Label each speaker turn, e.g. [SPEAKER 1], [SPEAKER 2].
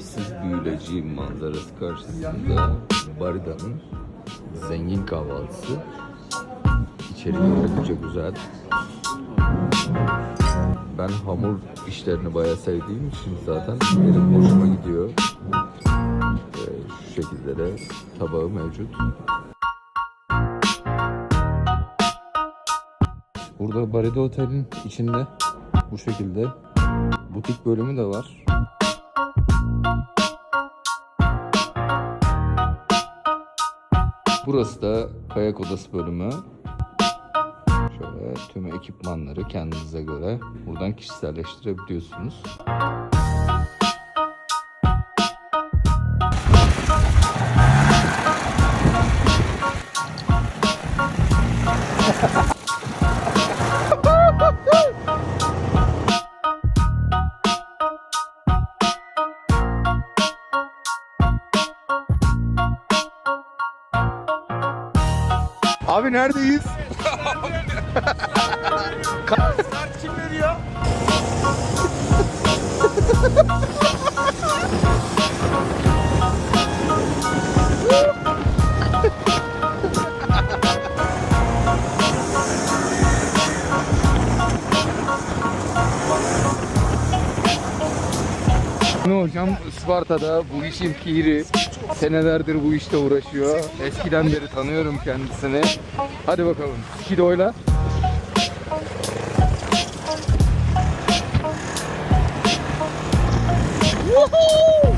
[SPEAKER 1] eşsiz büyüleyici manzarası karşısında Barida'nın zengin kahvaltısı içeriği oldukça güzel. Ben hamur işlerini bayağı sevdiğim için zaten benim hoşuma gidiyor. Ee, şu şekilde de tabağı mevcut. Burada Barida Otel'in içinde bu şekilde butik bölümü de var. Burası da kayak odası bölümü. Şöyle tüm ekipmanları kendinize göre buradan kişiselleştirebiliyorsunuz. Abi neredeyiz?
[SPEAKER 2] Kim veriyor?
[SPEAKER 1] Ne hocam Isparta'da bu işin piri. Senelerdir bu işte uğraşıyor. Eskiden beri tanıyorum kendisini. Hadi bakalım. Kiloyla.
[SPEAKER 2] Woohoo!